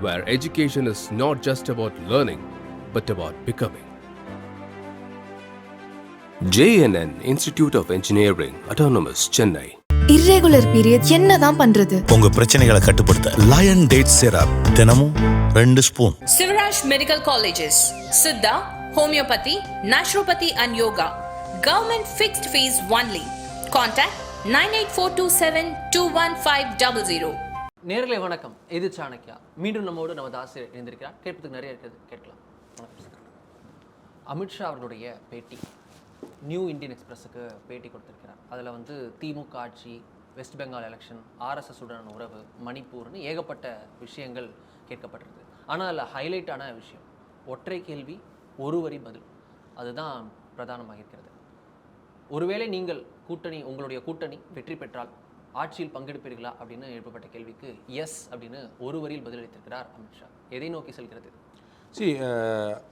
where education is not just about learning, but about becoming. JNN Institute of Engineering, Autonomous, Chennai. Irregular period என்னதான் பண்றது உங்க பிரச்சனைகளை கட்டுப்படுத்த lion date syrup தினமும் ரெண்டு spoon Sivaraj Medical Colleges, Siddha, Homeopathy, Naturopathy and Yoga. Government fixed fees only. Contact 98427 நேர்களை வணக்கம். இது சாணக்கியா மீண்டும் நம்மோடு நமது ஆசிரியர் இணைந்திருக்கிறார். கேட்பதுக்கு நிறைய இருக்குது கேட்கலாம். வணக்கம் அமித்ஷா அவர்களுடைய பேட்டி நியூ இந்தியன் எக்ஸ்பிரஸுக்கு பேட்டி கொடுத்துருக்கிறார். அதில் வந்து திமுக ஆட்சி வெஸ்ட் பெங்கால் எலெக்ஷன் ஆர்எஸ்எஸ் உடனான உறவு மணிப்பூர்னு ஏகப்பட்ட விஷயங்கள் கேட்கப்பட்டிருக்கு. ஆனால் அதில் ஹைலைட்டான விஷயம் ஒற்றை கேள்வி ஒரு வரி பதில். அதுதான் பிரதானமாக இருக்கிறது. ஒருவேளை நீங்கள் கூட்டணி உங்களுடைய கூட்டணி வெற்றி பெற்றால் ஆட்சியில் பங்கெடுப்பீர்களா அப்படின்னு எழுப்பப்பட்ட கேள்விக்கு எஸ் அப்படின்னு ஒரு வரியில் பதிலளித்திருக்கிறார் அமித்ஷா எதை நோக்கி செல்கிறது? சி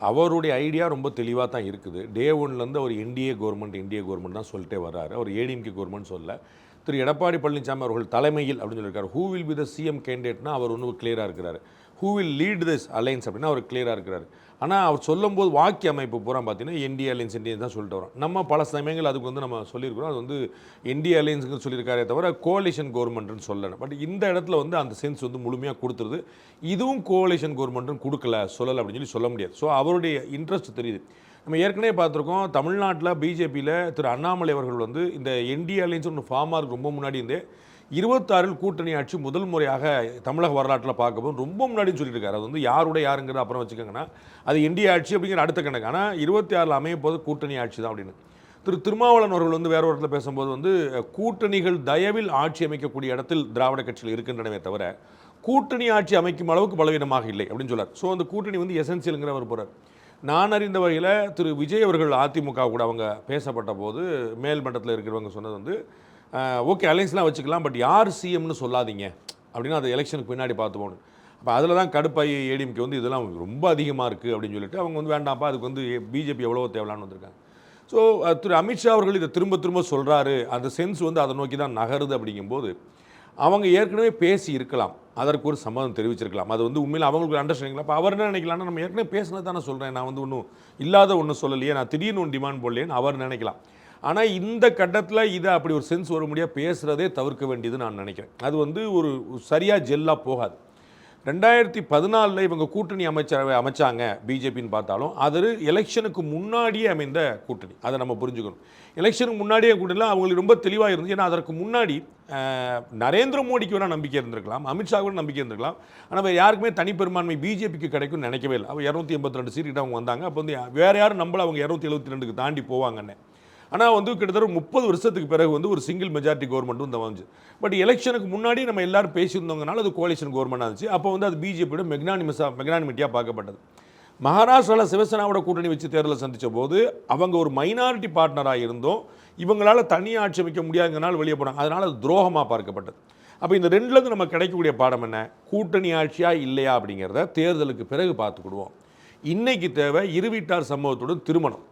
அவருடைய ஐடியா ரொம்ப தெளிவாக தான் இருக்குது. டே ஒன்லேருந்து அவர் என்டிஏ கவர்மெண்ட் என்டிஏ கவர்மெண்ட் தான் சொல்லிட்டே வர்றாரு. அவர் ஏடிஎம்கே கவர்மெண்ட் சொல்ல. திரு எடப்பாடி பழனிசாமி அவர்கள் தலைமையில் அப்படின்னு சொல்லியிருக்காரு. Who will be the CM கேண்டிடேட்னா அவர் ஒன்று கிளியராக இருக்கிறார். Who will lead this alliance அப்படின்னா அவர் கிளியராக இருக்கிறார். ஆனால் அவர் சொல்லும்போது வாக்கிய அமைப்பு பூரா பார்த்தீங்கன்னா என்டிஏ அலைன்ஸ் என்டிஏ தான் சொல்லிட்டு வரோம் நம்ம பல சமயங்கள் அதுக்கு வந்து நம்ம சொல்லியிருக்கிறோம். அது வந்து என்டி அலைன்ஸுக்கு சொல்லியிருக்காரே தவிர கோலிஷன் கவர்மெண்ட்னு சொல்லலை. பட் இந்த இடத்துல வந்து அந்த சென்ஸ் வந்து முழுமையாக கொடுத்துருது. இதுவும் கோலிஷன் கவர்மெண்ட்னு கொடுக்கல சொல்லலை அப்படின்னு சொல்லி சொல்ல முடியாது. ஸோ அவருடைய இன்ட்ரெஸ்ட் தெரியுது. நம்ம ஏற்கனவே பார்த்துருக்கோம் தமிழ்நாட்டில் பிஜேபியில் திரு அண்ணாமலை அவர்கள் வந்து இந்த என்டிஏ அலைன்ஸ் ஒன்று ஃபார்மாக ரொம்ப முன்னாடி இருந்தே. இருபத்தாறில் கூட்டணி ஆட்சி முதல் முறையாக தமிழக வரலாற்றில் பார்க்கும்போது ரொம்ப முன்னாடின்னு சொல்லிட்டு இருக்காரு அது வந்து யாருடைய யாருங்கிறத அப்புறம் வச்சுக்கோங்கன்னா அது இந்திய ஆட்சி அப்படிங்கிற அடுத்த கணக்கு. ஆனால் இருபத்தி ஆறில் அமைய போது கூட்டணி ஆட்சி தான் அப்படின்னு. திரு திருமாவளவன் அவர்கள் வந்து வேற ஒரு இடத்துல பேசும்போது வந்து கூட்டணிகள் தயவில் ஆட்சி அமைக்கக்கூடிய இடத்தில் திராவிட கட்சியில் இருக்கின்றனவே தவிர கூட்டணி ஆட்சி அமைக்கும் அளவுக்கு பலவீனமாக இல்லை அப்படின்னு சொல்றார் ஸோ அந்த கூட்டணி வந்து எசென்சியலுங்கிற அவர் போகிறார் நான் அறிந்த வகையில் திரு விஜய் அவர்கள் அதிமுக கூட அவங்க பேசப்பட்ட போது மேல்மட்டத்தில் இருக்கிறவங்க சொன்னது வந்து ஓகே அலைன்ஸ்லாம் வச்சுக்கலாம் பட் யார் சிஎம்னு சொல்லாதீங்க. அப்படின்னு அது எலெக்ஷனுக்கு பின்னாடி பார்த்துப்போம். அப்போ அதில் தான் கடுப்பாய் ஏடிஎம்கே வந்து இதெல்லாம் ரொம்ப அதிகமாக இருக்குது அப்படின்னு சொல்லிட்டு அவங்க வந்து வேண்டாம்ப்பா அதுக்கு வந்து பிஜேபி எவ்வளோ தேவலான்னு வந்திருக்காங்க. ஸோ திரு அமித்ஷா அவர்கள் இதை திரும்ப திரும்ப சொல்கிறாரு அந்த சென்ஸ் வந்து அதை நோக்கி தான் நகருது அப்படிங்கும்போது அவங்க ஏற்கனவே பேசி இருக்கலாம். அதற்கு ஒரு சம்மதம் தெரிவிச்சிருக்கலாம். அது வந்து உண்மையில் அவங்களுக்கு அண்டர்ஸ்டாண்டிங் அப்போ அவர் என்ன நினைக்கலாம்னா நம்ம ஏற்கனவே பேசினது தானே சொல்கிறேன் நான் வந்து ஒன்றும் இல்லாத ஒன்றும் சொல்லலையே. நான் திடீர்னு ஒன்று டிமாண்ட் போடலையேன்னு அவர் நினைக்கலாம். ஆனால் இந்த கட்டத்தில் இதை அப்படி ஒரு சென்ஸ் வர முடியாது பேசுகிறதே தவிர்க்க வேண்டியது நான் நினைக்கிறேன். அது வந்து ஒரு சரியாக ஜெல்லாக போகாது. ரெண்டாயிரத்தி பதினாலில் இவங்க கூட்டணி அமைச்சரவை அமைச்சாங்க பிஜேபின்னு பார்த்தாலும் அது எலெக்ஷனுக்கு முன்னாடியே அமைந்த கூட்டணி. அதை நம்ம புரிஞ்சுக்கணும். எலெக்ஷனுக்கு முன்னாடியே கூட்டணியில் அவங்களுக்கு ரொம்ப தெளிவாக இருந்துச்சு. ஏன்னா அதற்கு முன்னாடி நரேந்திர மோடிக்கு வேணால் நம்பிக்கை இருந்திருக்கலாம். அமித்ஷா கூட நம்பிக்கை இருந்திருக்கலாம். ஆனால் வேறு யாருக்குமே தனிப்பெரும்பான்மை பிஜேபிக்கு கிடைக்கும்னு நினைக்கவே இல்லை. அவர் இரநூத்தி எண்பத்தி ரெண்டு சீட்டு அவங்க வந்தாங்க. அப்போ வந்து வேறு யாரும் நம்மள அவங்க இரநூத்தி எழுபத்தி ரெண்டுக்கு தாண்டி போவாங்கன்னு. ஆனால் வந்து கிட்டத்தட்ட முப்பது வருஷத்துக்கு பிறகு வந்து ஒரு சிங்கிள் மெஜாரிட்டி கவர்மெண்ட் வந்து வந்துச்சு பட் எலெக்ஷனுக்கு முன்னாடி நம்ம எல்லாரும் பேசியிருந்தவங்கனால அது கோலிஷன் கவர்மெண்ட் இருந்துச்சு. அப்போ வந்து அது பிஜேபியோட மெக்னானிமஸாக மெக்னானிமிட்டியாக பார்க்கப்பட்டது. மகாராஷ்டிராவில் சிவசேனாவோட கூட்டணி வச்சு தேர்தலை சந்தித்த போது அவங்க ஒரு மைனாரிட்டி பார்ட்னராக இருந்தோம் இவங்களால தனி ஆட்சி அமைக்க முடியாதனால வெளியே போனாங்க. அதனால் அது துரோகமாக பார்க்கப்பட்டது. அப்போ இந்த ரெண்டுலேருந்து நம்ம கிடைக்கக்கூடிய பாடம் என்ன? கூட்டணி ஆட்சியாக இல்லையா அப்படிங்கிறத தேர்தலுக்கு பிறகு பார்த்துக்கிடுவோம். இன்றைக்கு தேவை இருவீட்டார் சம்பவத்துடன் திருமணம்.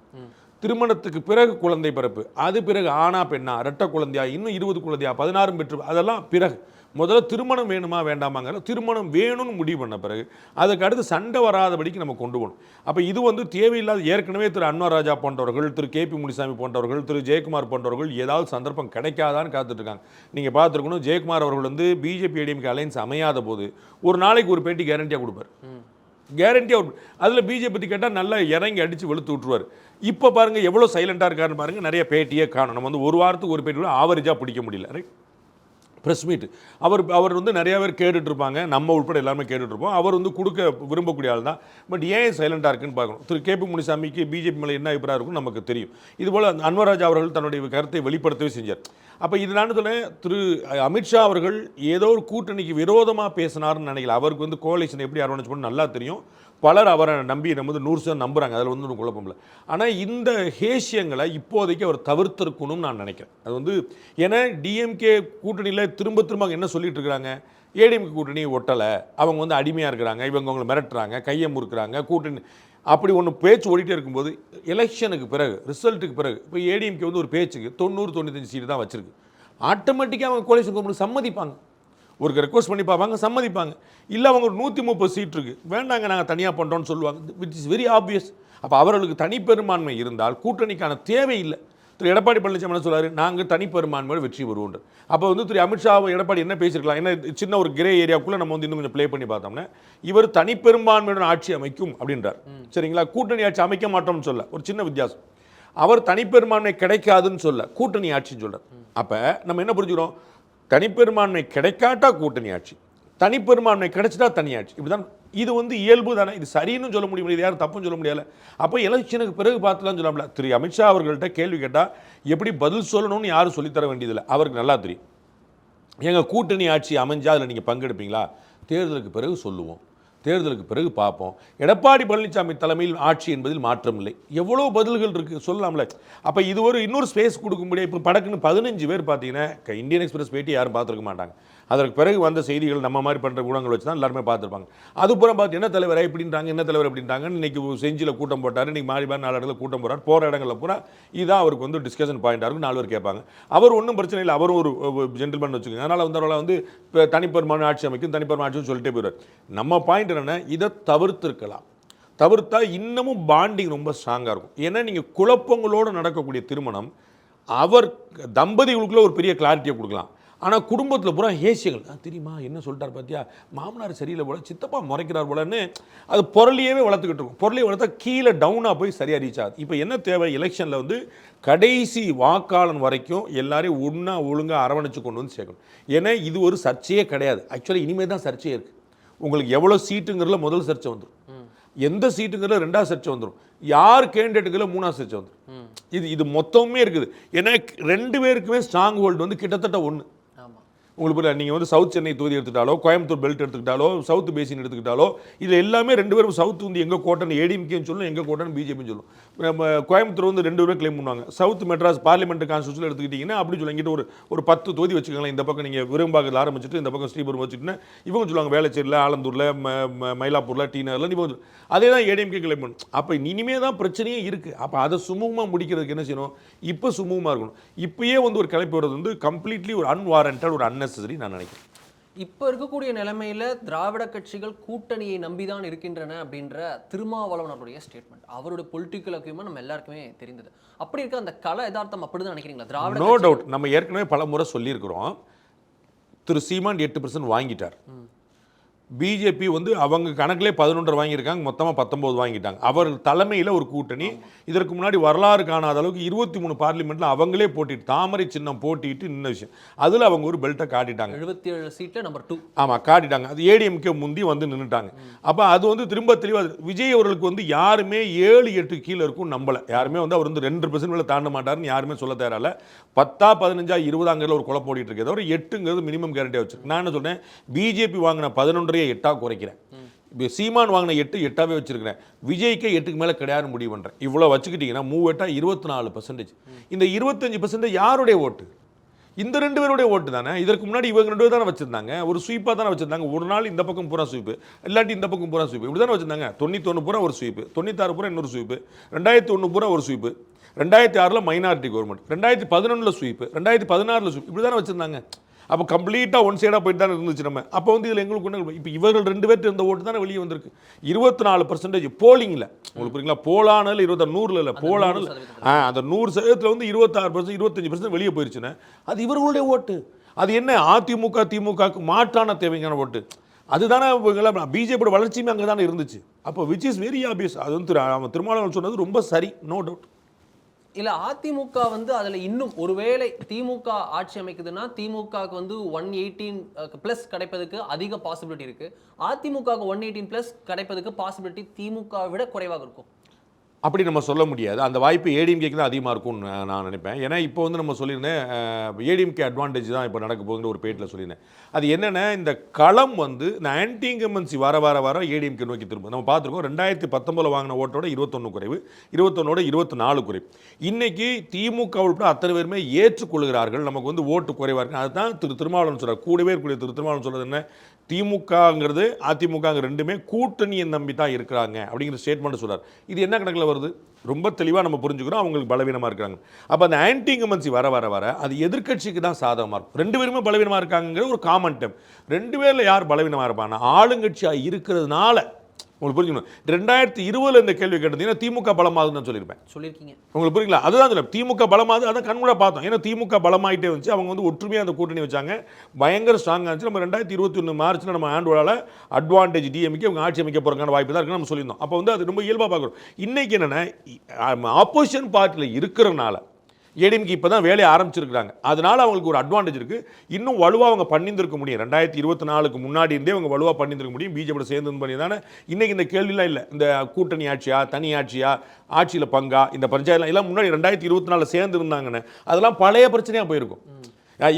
திருமணத்துக்கு பிறகு குழந்தை பிறப்பு அது பிறகு ஆணா பெண்ணா ரெட்ட குழந்தையா இன்னும் இருபது குழந்தையா பதினாறும் பெற்று அதெல்லாம் பிறகு. முதல்ல திருமணம் வேணுமா வேண்டாமாங்கிற திருமணம் வேணும்னு முடிவு பண்ண பிறகு அதுக்கு அடுத்து சண்டை வராதபடிக்கு நம்ம கொண்டு போகணும். அப்போ இது வந்து தேவையில்லாத ஏற்கனவே திரு அன்வராஜா போன்றவர்கள் திரு கே பி முனிசாமி போன்றவர்கள் திரு ஜெயக்குமார் போன்றவர்கள் ஏதாவது சந்தர்ப்பம் கிடைக்காதான்னு காத்துட்ருக்காங்க. நீங்கள் பார்த்துருக்கணும் ஜெயக்குமார் அவர்கள் வந்து பிஜேபி ஏடிஎம்கே அலைன்ஸ் அமையாத போது ஒரு நாளைக்கு ஒரு பேட்டி கேரண்டியாக கொடுப்பார். கேரண்டி அவர் அதில் பிஜேபி பற்றி கேட்டால் நல்லா இறங்கி அடித்து வெளுத்து விட்ருவார் இப்போ பாருங்கள் எவ்வளோ சைலண்ட்டாக இருக்காருன்னு பாருங்கள் நிறைய பேட்டியே காணும். நம்ம வந்து ஒரு வாரத்துக்கு ஒரு பேட்டி கூட ஆவரேஜாக பிடிக்க முடியல ரைட் ப்ரெஸ் மீட் அவர் அவர் வந்து நிறைய பேர் கேட்டுட்ருப்பாங்க நம்ம உட்பட எல்லாமே கேட்டுட்டு இருப்போம். அவர் வந்து கொடுக்க விரும்பக்கூடிய ஆள் தான். பட் ஏன் சைலண்டாக இருக்குன்னு பார்க்கணும். திரு கே பி முனிசாமிக்கு பிஜேபி மேலே என்ன அபிப்பிராயம் இருக்கும் நமக்கு தெரியும். இதுபோல் அன்வராஜ் அவர்கள் தன்னுடைய கருத்தை வெளிப்படுத்தவே செஞ்சார். அப்போ இது நான் சொல்லேன் திரு அமித்ஷா அவர்கள் ஏதோ ஒரு கூட்டணிக்கு விரோதமாக பேசினார்னு நினைக்கல. அவருக்கு வந்து கோலேஷன் எப்படி அரவணைச்சு நல்லா தெரியும். பலர் அவரை நம்பி நம்ம வந்து நூறு சதம் நம்புகிறாங்க அதில் வந்து ஒன்றும் குழப்பம் இல்லை. ஆனால் இந்த ஹேஷியங்களை இப்போதைக்கு அவர் தவிர்த்திருக்கணும்னு நான் நினைக்கிறேன். அது வந்து ஏன்னா டிஎம்கே கூட்டணியில் திரும்ப திரும்ப அவங்க என்ன சொல்லிட்டு இருக்கிறாங்க ஏடிஎம்கே கூட்டணி ஒட்டலை. அவங்க வந்து அடிமையாக இருக்கிறாங்க. இவங்க அவங்களை மிரட்டுறாங்க. கையை முறுக்குறாங்க. கூட்டணி அப்படி ஒன்று பேச்சு ஓடிட்டே இருக்கும்போது எலெக்ஷனுக்கு பிறகு ரிசல்ட்டுக்கு பிறகு இப்போ ஏடிஎம்கே வந்து ஒரு பேச்சுக்கு தொண்ணூறு தொண்ணூத்தஞ்சு சீட்டு தான் வச்சிருக்கு. ஆட்டோமேட்டிக்காக அவங்க கோலிஷன் கவர்மெண்ட் சம்மதிப்பாங்க. ஒரு ரெக்வஸ்ட் பண்ணி பார்ப்பாங்க சம்மதிப்பாங்க. இல்லை அவங்க ஒரு நூற்றி முப்பது சீட் இருக்குது வேண்டாங்க நாங்கள் தனியாக பண்ணுறோம்னு சொல்லுவாங்க. விச் இஸ் வெரி ஆப்வியஸ் அப்போ அவர்களுக்கு தனிப்பெரும்பான்மை இருந்தால் கூட்டணிக்கான தேவை இல்லை. திரு எடப்பாடி பழனிசாமி என்ன சொல்றாரு? நாங்கள் தனிப்பெரும்பான்மையோட வெற்றி பெறுவோம் அப்போ வந்து திரு அமித்ஷா எடப்பாடி என்ன பேசியிருக்கலாம்? என்ன சின்ன ஒரு கிரே ஏரியாக்குள்ளே நம்ம வந்து இன்னும் கொஞ்சம் ப்ளே பண்ணி பார்த்தோம்னா இவர் தனிப்பெரும்பான்மையுடன் ஆட்சி அமைக்கும் அப்படின்றார். சரிங்களா? கூட்டணி ஆட்சி அமைக்க மாட்டோம்னு சொல்ல. ஒரு சின்ன வித்தியாசம். அவர் தனிப்பெரும்பான்மை கிடைக்காதுன்னு சொல்ல. கூட்டணி ஆட்சின்னு சொல்றார் அப்போ நம்ம என்ன புரிஞ்சுக்கிறோம்? தனிப்பெரும்பான்மை கிடைக்காட்டா கூட்டணி ஆட்சி. தனிப்பெரும்பான்மை கிடைச்சிட்டா தனி ஆட்சி. இப்படிதான் இது வந்து இயல்பு தானே. இது சரின்னு சொல்ல முடியும் இது யாரும் தப்புன்னு சொல்ல முடியல. அப்போ எலெக்ஷனுக்கு பிறகு பார்த்துலாம் சொல்லலாம்ல திரு அமித்ஷா அவர்கள்ட்ட கேள்வி கேட்டால் எப்படி பதில் சொல்லணும்னு யாரும் சொல்லித்தர வேண்டியதில்லை. அவருக்கு நல்லா தெரியும். எங்கள் கூட்டணி ஆட்சி அமைஞ்சா அதில் நீங்கள் பங்கெடுப்பீங்களா? தேர்தலுக்கு பிறகு சொல்லுவோம். தேர்தலுக்கு பிறகு பார்ப்போம். எடப்பாடி பழனிசாமி தலைமையில் ஆட்சி என்பதில் மாற்றம் இல்லை. எவ்வளோ பதில்கள் இருக்குது சொல்லலாம்ல அப்போ இது ஒரு இன்னொரு ஸ்பேஸ் கொடுக்க முடியாது இப்போ படக்குன்னு பதினஞ்சு பேர் பார்த்தீங்கன்னா க- இந்தியன் எக்ஸ்பிரஸ் பேட்டி யாரும் பார்த்துருக்க மாட்டாங்க. அதற்கு பிறகு வந்த செய்திகள் நம்ம மாதிரி பண்ணுற ஊடகங்கள் வச்சு தான் எல்லாருமே பார்த்துருப்பாங்க. அதுப்புறம் பார்த்து என்ன தலைவர் இப்படின்றாங்க என்ன தலைவர் அப்படின்றாங்க இன்றைக்கி செஞ்சியில் கூட்டம் போட்டார் இன்றைக்கி மாறி மாறி நாலு இடத்துல கூட்டம் போறார் போகிற இடங்களில் பூரா இதுதான் அவருக்கு வந்து டிஸ்கஷன் பாயிண்டாக இருக்கும் நாலு பேர் கேட்பாங்க. அவர் ஒன்றும் பிரச்சனை இல்லை அவரும் ஒரு ஜென்டில்மேன் வச்சுக்கோங்க. அதனால் வந்து அவரால் வந்து இப்போ தனிப்பெருமான ஆட்சி அமைக்கும் தனிப்பெருமான ஆட்சின்னு சொல்லிட்டே போயிடுவார். நம்ம பாயிண்ட் என்னென்னா இதை தவிர்த்திருக்கலாம். தவிர்த்தா இன்னமும் பாண்டிங் ரொம்ப ஸ்ட்ராங்காக இருக்கும். ஏன்னா நீங்கள் குழப்பங்களோடு நடக்கக்கூடிய திருமணம் அவர் தம்பதிகளுக்குள்ளே ஒரு பெரிய கிளாரிட்டியை கொடுக்கலாம். ஆனால் குடும்பத்தில் பூரா ஹேசியங்கள் "ஆ, தெரியுமா? என்ன சொல்லிட்டார் பார்த்தியா மாமனார் சரியில்லை போல சித்தப்பா முறைக்கிறார் போலன்னு அது பொருளையவே வளர்த்துக்கிட்டு இருக்கும். பொருளையை வளர்த்தா கீழே டவுனாக போய் சரியாக ரீச் ஆகுது. இப்போ என்ன தேவை? எலெக்ஷனில் வந்து கடைசி வாக்காளன் வரைக்கும் எல்லாரையும் ஒன்றா ஒழுங்காக அரவணைச்சு கொண்டு வந்து சேர்க்கணும். ஏன்னா இது ஒரு சர்ச்சையே கிடையாது. ஆக்சுவலாக இனிமேல் தான் சர்ச்சையே இருக்குது உங்களுக்கு எவ்வளோ சீட்டுங்கிறதுல முதல் சர்ச்சை வந்துடும் எந்த சீட்டுங்கிறதுல ரெண்டாவது சர்ச்சை வந்துடும் யார் கேண்டிடேட்டுங்கிறதுல மூணாவது சர்ச்சை வந்துடும் இது இது மொத்தமே இருக்குது. ஏன்னா ரெண்டு பேருக்குமே ஸ்ட்ராங் ஹோல்டு வந்து கிட்டத்தட்ட ஒன்று உங்களுக்கு புரியல நீங்கள் வந்து சவுத் சென்னை தொகுதி எடுத்துக்கிட்டாலோ கோயம்புத்தூர் பெல்ட் எடுத்துக்கிட்டாலோ சவுத் பேசின் எடுத்துக்கிட்டாலோ இது எல்லாமே ரெண்டு பேரும் சவுத் வந்து எங்கே கோட்டன் ஏடிஎம்கேன்னு சொல்லும் எங்கள் கோட்டன் பிஜேபின்னு சொல்லும். நம்ம கோயம்புத்தூர் வந்து ரெண்டு பேரும் கிளைம் பண்ணுவாங்க. சவுத் மெட்ராஸ் பார்லிமெண்ட் கான்ஸ்டியூஷன் எடுத்துக்கிட்டிங்கன்னா அப்படி சொல்லுங்க ஒரு ஒரு பத்து தொகுதி வச்சுக்கோங்களேன். இந்த பக்கம் நீங்கள் விரும்பாக்கத்தில் ஆரம்பிச்சுட்டு இந்த பக்கம் ஸ்ரீபுரம் வச்சுட்டுன்னா இவங்க சொல்லுவாங்க வேளச்சேரியில் ஆலந்தூரில் ம- ம- மயிலாப்பூரில் டி நகரில் இவங்க அதே தான் ஏடிஎம்கே கிளைம் பண்ணும். அப்போ இனிமே தான் பிரச்சனையே இருக்குது அப்போ அதை சுமூகமாக முடிக்கிறதுக்கு என்ன செய்யணும்? இப்போ சுமூகமாக இருக்கணும். இப்போயே வந்து ஒரு கிளப்பி வர்றது வந்து கம்ப்ளீட்லி ஒரு அன்வாரண்டட் ஒரு அன்னெசரி நான் நினைக்கிறேன். இப்போ இருக்கக்கூடிய நிலைமையில திராவிட கட்சிகள் கூட்டணியை நம்பிதான் இருக்கின்றன அப்படின்ற திருமாவளவன் அவருடைய ஸ்டேட்மெண்ட் அவருடைய பொலிட்டிக்கல் அக்யூமெண்ட் நம்ம எல்லாருக்குமே தெரிந்தது. அப்படி இருக்க அந்த கல யதார்த்தம் அப்படிதான் நினைக்கிறீங்களா? திராவிட நோ டவுட் நம்ம ஏற்கனவே பல முறை சொல்லியிருக்கிறோம். திரு சீமான் எட்டு பர்சன்ட் வாங்கிட்டார். பிஜேபி வந்து அவங்க கணக்கிலே பதினொன்றரை வாங்கியிருக்காங்க மொத்தமாக பத்தொம்போது வாங்கிட்டாங்க. அவர் தலைமையில் ஒரு கூட்டணி. இதற்கு முன்னாடி வரலாறு காணாத அளவுக்கு இருபத்தி மூணு பார்லிமெண்ட்டில் அவங்களே போட்டிட்டு தாமரை சின்னம் போட்டிட்டு நின்ன விஷயம். அதில் அவங்க ஒரு பெல்ட்டை காட்டிட்டாங்க. எழுபத்தி ஏழு சீட்ல நம்பர் டூ ஆமாம் காட்டிட்டாங்க. அது ஏடிஎம்கே முந்தி வந்து நின்றுட்டாங்க அப்போ அது வந்து திரும்ப தெளிவாக விஜய் அவர்களுக்கு வந்து யாருமே ஏழு எட்டு கீழே இருக்கும் நம்பலை. யாருமே வந்து அவர் வந்து ரெண்டு பர்சன்ட் மேலே தாண்ட மாட்டாருன்னு யாருமே சொல்ல தேவையில்ல பத்தா பதினஞ்சா இருபதாங்கிறதுல ஒரு குழப்பம் ஓடிட்டு இருக்கு தவிர எட்டுங்கிறது மினிமம் கேரண்டியாக வச்சிருக்கு. நான் என்ன சொல்றேன்? பிஜேபி வாங்கின பதினொன்றையே எட்டாக குறைக்கிறேன். இப்போ சீமான் வாங்கின எட்டு எட்டாவே வச்சுருக்கிறேன். விஜய்க்கே எட்டுக்கு மேலே கிடையாது முடிவு பண்ணுறேன் இவ்வளோ வச்சுக்கிட்டிங்கன்னா மூவெட்டாக இருபத்தி நாலு பர்சன்டேஜ் இந்த இருபத்தஞ்சி பர்சன்டேஜ் யாருடைய ஓட்டு? இந்த ரெண்டு பேருடைய ஓட்டு தானே? இதற்கு முன்னாடி இவங்க ரெண்டு பேர் தானே வச்சுருந்தாங்க. ஒரு ஸ்வீப்பாக தானே வச்சுருந்தாங்க. ஒரு நாள் இந்த பக்கம் பூரா ஸ்வீப்பு இல்லாட்டி இந்த பக்கம் பூரா ஸ்வீப்பு இப்படி தானே வச்சிருந்தாங்க. தொண்ணூத்தொன்று பூரா ஒரு ஸ்வீப்பு தொண்ணூத்தாறு பூரா இன்னொரு ஸ்வீப்பு ரெண்டாயிரத்தி ஒன்று பூரா ஒரு ஸ்வீப்பு ரெண்டாயிரத்தி ஆறில் மைனாரிட்டி கவர்மெண்ட் ரெண்டாயிரத்தி பதினொன்றில் ஸ்வீப்பு ரெண்டாயிரத்தி பதினாறில் ஸ்வீப் இப்படி தானே வச்சுருந்தாங்க. அப்போ கம்ப்ளீட்டாக ஒன் சைடாக போயிட்டு தானே இருந்துச்சு நம்ம. அப்போ வந்து இதில் எங்களுக்கு ஒன்று இப்போ இவர்கள் ரெண்டு பேர்ட்டு இருந்த ஓட்டு தானே வெளியே வந்திருக்கு. இருபத்தி நாலு பர்சன்டேஜ் போலிங்கில் உங்களுக்கு புரியுங்களா? போலானல் இருபத்தாறு நூறில் இல்லை போலானல். ஆ அந்த நூறு சதவீதத்தில் வந்து இருபத்தாறு பர்சன்ட் இருபத்தஞ்சு பர்சன்ட் வெளியே போயிருச்சுன்னா அது இவர்களுடைய ஓட்டு. அது என்ன? அதிமுக திமுகக்கு மாற்றான தேவையான ஓட்டு. அதுதானே பிஜேபியோட வளர்ச்சியுமே அங்கே தானே இருந்துச்சு. அப்போ விச் இஸ் வெரி ஆபியஸ் அது வந்து அவன் திருமாவளவன் சொன்னது ரொம்ப சரி. நோ டவுட் இல்லை அதிமுக வந்து அதில் இன்னும் ஒருவேளை திமுக ஆட்சி அமைக்குதுன்னா திமுகவுக்கு வந்து ஒன் எயிட்டீன் ப்ளஸ் கிடைப்பதுக்கு அதிக பாசிபிலிட்டி இருக்குது அதிமுகவுக்கு ஒன் எயிட்டீன் ப்ளஸ் கிடைப்பதுக்கு பாசிபிலிட்டி திமுக விட குறைவாக இருக்கும். அப்படி நம்ம சொல்ல முடியாது. அந்த வாய்ப்பு ஏடிஎம்கேக்கு தான் அதிகமாக இருக்கும்னு நான் நினைப்பேன். ஏன்னா இப்போ வந்து நம்ம சொல்லியிருந்தேன் ஏடிஎம்கே அட்வான்டேஜ் தான் இப்போ நடக்க போகுதுன்ற ஒரு பேட்டில் சொல்லியிருந்தேன். அது என்னென்னா இந்த களம் வந்து இந்த ஆன்டி இன்கம்பன்சி வர வர வர ஏடிஎம்கே நோக்கி திரும்ப நம்ம பார்த்துருக்கோம் ரெண்டாயிரத்தி பத்தொம்பதில் வாங்கின ஓட்டோட இருபத்தொன்று குறைவு இருபத்தொன்னோட இருபத்தி நாலு குறைவு. இன்றைக்கி திமுக உட்பட அத்தனை பேருமே ஏற்றுக்கொள்கிறார்கள். நமக்கு வந்து ஓட்டு குறைவாக இருக்குது அதுதான் திரு திருமாவளவன் சொல்கிறார் கூடவே இருக்கக்கூடிய திரு திருமாவளவன் சொல்கிறது என்ன? திமுகங்கிறது அதிமுகங்க ரெண்டுமே கூட்டணியை நம்பி தான் இருக்கிறாங்க அப்படிங்கிற ஸ்டேட்மெண்ட் சொல்கிறார் இது என்ன கணக்கில் வருது? ரொம்ப தெளிவாக நம்ம புரிஞ்சுக்கிறோம் அவங்களுக்கு பலவீனமாக இருக்கிறாங்க. அப்போ அந்த ஆன்டி இன்கம்பன்சி வர வர வர அது எதிர்க்கட்சிக்கு தான் சாதகமாக இருக்கும். ரெண்டு பேருமே பலவீனமாக இருக்காங்கிற ஒரு காமன் டைம் ரெண்டு பேரில் யார் பலவீனமாக இருப்பாங்கன்னா ஆளுங்கட்சியாக இருக்கிறதுனால உங்களுக்கு புரிஞ்சுக்கணும். ரெண்டாயிரத்தி இருபதுல இந்த கேள்வி கேட்டீங்கன்னா திமுக பலமாகுதுன்னு சொல்லியிருப்பேன். சொல்லியிருக்கீங்க. உங்களுக்கு புரியுங்களா? அதுதான் சொல்ல திமுக பலமாகுது அதான் கண்கூட பார்த்தோம். ஏன்னா திமுக பலமாயிட்டே வந்துச்சு அவங்க வந்து ஒற்றுமையாக அந்த கூட்டணி வச்சாங்க. பயங்கர ஸ்ட்ராங்காக இருந்துச்சு. நம்ம ரெண்டாயிரத்தி இருபத்தி ஒன்று மார்ச்சில் நம்ம ஆண்டோட அட்வான்டேஜ் டிஎம்கே அவங்க ஆட்சி அமைக்க போகிறக்கான வாய்ப்பு தான் இருக்குன்னு நம்ம சொல்லியிருந்தோம். அப்போ வந்து அது ரொம்ப இயல்பாக பார்க்குறோம் இன்னைக்கு என்னென்னா ஆப்போசிஷன் பார்ட்டியில் இருக்கிறனால ஏடிஎம்கே இப்போ தான் வேலையை ஆரம்பிச்சிருக்கிறாங்க. அதனால அவங்களுக்கு ஒரு அட்வான்டேஜ் இருக்குது இன்னும் வலுவாக அவங்க பண்ணியிருந்திருக்க முடியும். ரெண்டாயிரத்தி இருபத்தி நாலுக்கு முன்னாடி இருந்தே அவங்க வலுவாக பண்ணியிருந்திருக்க முடியும். பிஜேபியோட சேர்ந்து பண்ணி தானே இன்னைக்கு இந்த கேள்விலாம் இல்லை. இந்த கூட்டணி ஆட்சியா தனி ஆட்சியா ஆட்சியில் பங்கா இந்த பஞ்சாயத்து எல்லாம் முன்னாடி ரெண்டாயிரத்தி இருபத்தி நாலில் சேர்ந்து இருந்தாங்கன்னு அதெல்லாம் பழைய பிரச்சனையாக போயிருக்கும்.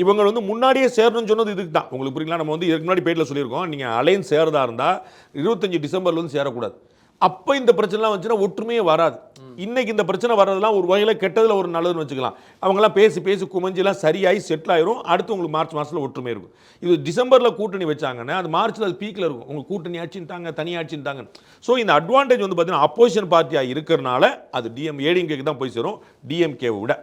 இவங்க வந்து முன்னாடியே சேரணும்னு சொன்னது இதுக்கு தான் உங்களுக்கு புரியுங்களா? நம்ம வந்து இதுக்கு முன்னாடி பேட்டில் சொல்லியிருக்கோம். நீங்கள் அலையன்ஸ் சேரதா இருந்தால் இருபத்தஞ்சு டிசம்பர்ல வந்து சேரக்கூடாது. அப்போ இந்த பிரச்சனைலாம் வந்துச்சுன்னா ஒற்றுமையே வராது. இன்னைக்கு இந்த பிரச்சனை வர்றதெல்லாம் ஒரு வகையில் கெட்டதில் ஒரு நல்லதுன்னு வச்சுக்கலாம். அவங்களாம் பேசி பேசி குமஞ்சிலாம் சரியாகி செட்டில் ஆயிரும். அடுத்து உங்களுக்கு மார்ச் மாதத்தில் ஒற்றுமை இருக்கும். இது டிசம்பரில் கூட்டணி வச்சாங்கன்னா அது மார்ச்சில் அது பீக்கில் இருக்கும். உங்களுக்கு கூட்டணி ஆட்சின்ட்டாங்க தனி ஸோ இந்த அட்வான்டேஜ் வந்து பார்த்தீங்கன்னா அப்போசிஷன் பார்ட்டியாக இருக்கிறனால அது டிஎம் ஏடிஎம்கேக்கு தான் போய் சேரும். டிஎம்கேவை விட.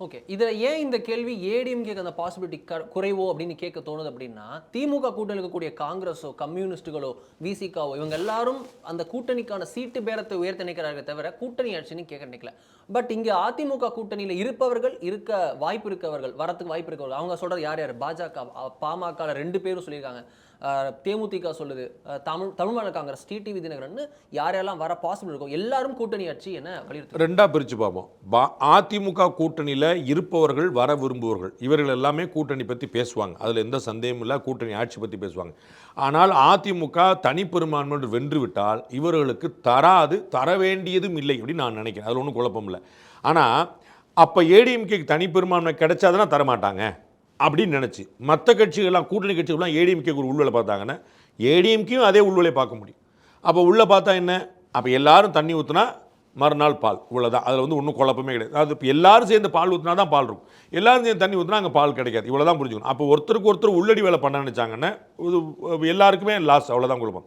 ஓகே இதில் ஏன் இந்த கேள்வி ஏடிஎம்கேக்கு அந்த பாசிபிலிட்டி குறைவோ அப்படின்னு கேட்க தோணுது அப்படின்னா திமுக கூட்டணி இருக்கக்கூடிய காங்கிரஸோ கம்யூனிஸ்ட்டுகளோ விசிகாவோ இவங்க எல்லாரும் அந்த கூட்டணிக்கான சீட்டு பேரத்தை உயர்த்த நினைக்கிறார்கள் தவிர கூட்டணி ஆட்சின்னு கேட்க நினைக்கல பட் இங்கே அதிமுக கூட்டணியில் இருப்பவர்கள் இருக்க வாய்ப்பு இருக்கவர்கள் வரத்துக்கு வாய்ப்பு இருக்கவர்கள் அவங்க சொல்கிறது யார் யார்? பாஜக பாமக ரெண்டு பேரும் சொல்லியிருக்காங்க. தேமுதிக சொல்லுது. தமிழ் தமிழ் மாநில காங்கிரஸ் டிடிவி தினகரன் யார் யாரெல்லாம் வர பாசிபிள் இருக்கும் எல்லாரும் கூட்டணி ஆட்சி என வலியுறுத்தி ரெண்டா பிரிச்சு பார்ப்போம். பா அதிமுக கூட்டணியில் இருப்பவர்கள் வர விரும்புவர்கள். இவர்கள் எல்லாமே கூட்டணி பற்றி பேசுவாங்க. அதில் எந்த சந்தேகமும் இல்லை. கூட்டணி ஆட்சி பற்றி பேசுவாங்க. ஆனால் அதிமுக தனிப்பெரும்பான்மை என்று வென்று விட்டால் இவர்களுக்கு தராது தர வேண்டியதும் இல்லை அப்படின்னு நான் நினைக்கிறேன். அதில் ஒன்றும் குழப்பம் இல்லை. ஆனால் அப்போ ஏடிஎம்கேக்கு தனிப்பெரும்பான்மை கிடைச்சாதான் தரமாட்டாங்க? அப்படின்னு நினச்சி மற்ற கட்சிகள்லாம் கூட்டணி கட்சிகள்லாம் ஏடிஎம்கேக்கு ஒரு உள்வலை பார்த்தாங்கன்னா ஏடிஎம்கேயும் அதே உள்ளே பார்க்க முடியும். அப்போ உள்ளே பார்த்தா என்ன? அப்போ எல்லாரும் தண்ணி ஊற்றுனா மறுநாள் பால் இவ்வளோதான் அதில் வந்து ஒன்றும் குழப்பமே கிடையாது. அது இப்போ எல்லாரும் சேர்ந்து பால் ஊற்றினா தான் பால் இருக்கும். எல்லாரும் சேர்ந்து தண்ணி ஊற்றினா அங்கே பால் கிடைக்காது. இவ்வளோ தான் புரிஞ்சுக்கணும். அப்போ ஒருத்தருக்கு ஒருத்தர் உள்ளடி வேலை பண்ண நினச்சாங்கன்னா இது எல்லாருக்குமே லாஸ் அவ்வளோதான் குழப்பம்.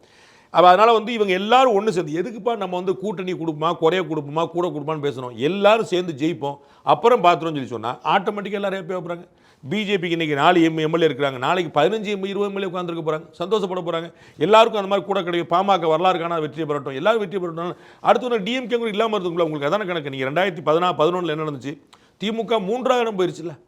அப்போ அதனால் வந்து இவங்க எல்லாரும் ஒன்று சேர்ந்து எதுக்குப்பா நம்ம வந்து கூட்டணி கொடுப்போமா குறைய கொடுப்போமா கூட கொடுப்பான்னு பேசணும்? எல்லாரும் சேர்ந்து ஜெயிப்போம். அப்புறம் பார்த்துருவோம் சொல்லி சொன்னால் ஆட்டோமேட்டிக்காக எல்லாரும் எப்போ போகிறாங்க பிஜேபிக்கு இன்றைக்கி நாலு எம் எம்எல்ஏ இருக்கிறாங்க. நாளைக்கு பதினஞ்சு எம் இருபது எம்எல்ஏ உட்காந்துருக்க போகிறாங்க சந்தோஷப்பட போகிறாங்க எல்லாருக்கும் அந்த மாதிரி கூட கிடைக்கும். பாமக வரலாறு காண வெற்றி பெறட்டும். எல்லாரும் வெற்றி பெறட்டும். அடுத்து ஒன்று டிஎம்கே கூட இல்லாமல் இருக்குங்களா உங்களுக்கு அதான கணக்கு. நீங்கள் ரெண்டாயிரத்தி பதினா பதினொன்றில் என்ன நடந்துச்சு? திமுக மூன்றாவது இடம் போயிடுச்சுல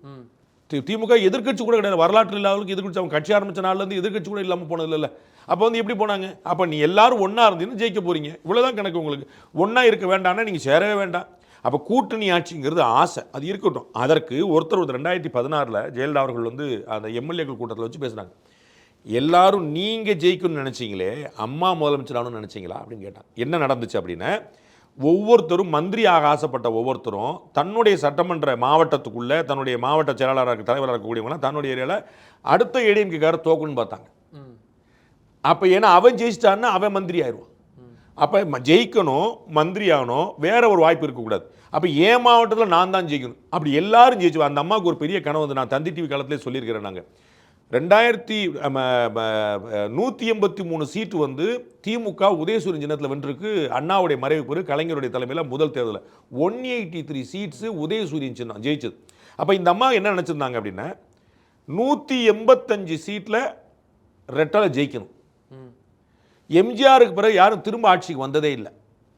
தி- திமுக எதிர்க்கட்சி கூட கிடையாது. வரலாற்று இல்லாதவங்களுக்கு எதிர்கட்சி அவங்க கட்சி ஆரம்பிச்ச நாள்லேருந்து எதிர்கட்சி கூட இல்லாமல் போனது இல்லை. அப்போ வந்து எப்படி போனாங்க? அப்போ நீ எல்லாரும் ஒன்றா இருந்தீங்கன்னு ஜெயிக்க போகிறீங்க இவ்வளோதான் கணக்கு உங்களுக்கு. ஒன்றா இருக்க வேண்டாம்னா நீங்கள் சேரவே வேண்டாம். அப்போ கூட்டணி ஆட்சிங்கிறது ஆசை. அது இருக்கட்டும். அதற்கு ஒருத்தர் ஒருத்தர் ரெண்டாயிரத்தி பதினாறில் ஜெயலலிதா அவர்கள் வந்து அந்த எம்எல்ஏக்கள் கூட்டத்தில் வச்சு பேசுனாங்க. எல்லாரும் நீங்கள் ஜெயிக்கணும்னு நினச்சிங்களே அம்மா முதலமைச்சர் ஆகணும்னு நினச்சிங்களா அப்படின்னு கேட்டாங்க. என்ன நடந்துச்சு அப்படின்னா ஒவ்வொருத்தரும் மந்திரியாக ஆசைப்பட்ட ஒவ்வொருத்தரும் தன்னுடைய சட்டமன்ற மாவட்டத்துக்குள்ளே தன்னுடைய மாவட்ட செயலாளராக தலைவராக இருக்கக்கூடியவங்களாம் தன்னுடைய ஏரியாவில் அடுத்த ஏடிஎம்கேக்கார தோக்கணும்னு பார்த்தாங்க. அப்போ ஏன்னா அவன் ஜெயிச்சிட்டான்னா அவன் மந்திரி ஆயிடுவான். அப்போ ஜெயிக்கணும் மந்திரி ஆகணும் வேற ஒரு வாய்ப்பு இருக்கக்கூடாது. அப்போ என் மாவட்டத்தில் நான் தான் ஜெயிக்கணும். அப்படி எல்லாரும் ஜெயிச்சு அந்த அம்மாவுக்கு ஒரு பெரிய கனவு வந்து நான் தந்தி டிவி காலத்திலே சொல்லியிருக்கிறேன் நாங்கள் ரெண்டாயிரத்தி நூற்றி எண்பத்தி மூணு சீட்டு வந்து திமுக உதயசூரியன் சின்னத்தில் வென்றிருக்கு. அண்ணாவுடைய மறைவு பிறகு கலைஞருடைய தலைமையில் முதல் தேர்தலில். ஒன் எயிட்டி த்ரீ சீட்ஸு உதயசூரியன் சின்னம் ஜெயிச்சது. அப்போ இந்த அம்மா என்ன நினச்சிருந்தாங்க அப்படின்னா நூற்றி எண்பத்தஞ்சு சீட்டில் ரெட்டலை ஜெயிக்கணும். எம்ஜிஆருக்கு பிறகு யாரும் திரும்ப ஆட்சிக்கு வந்ததே இல்லை.